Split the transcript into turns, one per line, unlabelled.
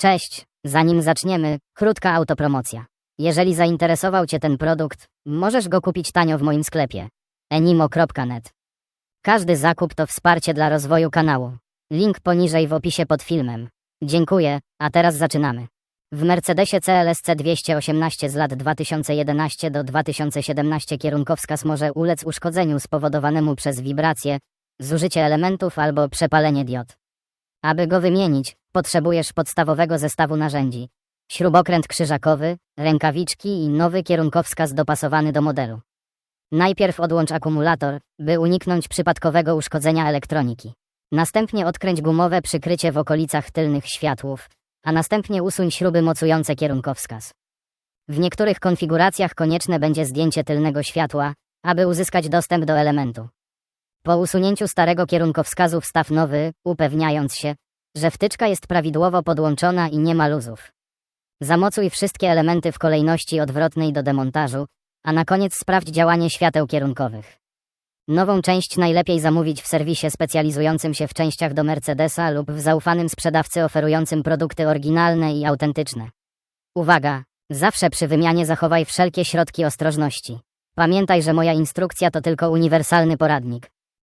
Cześć, zanim zaczniemy, krótka autopromocja. Jeżeli zainteresował Cię ten produkt, możesz go kupić tanio w moim sklepie enimo.net. Każdy zakup to wsparcie dla rozwoju kanału. Link poniżej w opisie pod filmem. Dziękuję, a teraz zaczynamy. W Mercedesie CLS C218 z lat 2011 do 2017 kierunkowskaz może ulec uszkodzeniu spowodowanemu przez wibracje, zużycie elementów albo przepalenie diod. Aby go wymienić, potrzebujesz podstawowego zestawu narzędzi. Śrubokręt krzyżakowy, rękawiczki i nowy kierunkowskaz dopasowany do modelu. Najpierw odłącz akumulator, by uniknąć przypadkowego uszkodzenia elektroniki. Następnie odkręć gumowe przykrycie w okolicach tylnych światłów, a następnie usuń śruby mocujące kierunkowskaz. W niektórych konfiguracjach konieczne będzie zdjęcie tylnego światła, aby uzyskać dostęp do elementu. Po usunięciu starego kierunkowskazu wstaw nowy, upewniając się, że wtyczka jest prawidłowo podłączona i nie ma luzów. Zamocuj wszystkie elementy w kolejności odwrotnej do demontażu, a na koniec sprawdź działanie świateł kierunkowych. Nową część najlepiej zamówić w serwisie specjalizującym się w częściach do Mercedesa lub w zaufanym sprzedawcy oferującym produkty oryginalne i autentyczne. Uwaga! Zawsze przy wymianie zachowaj wszelkie środki ostrożności. Pamiętaj, że moja instrukcja to tylko uniwersalny poradnik.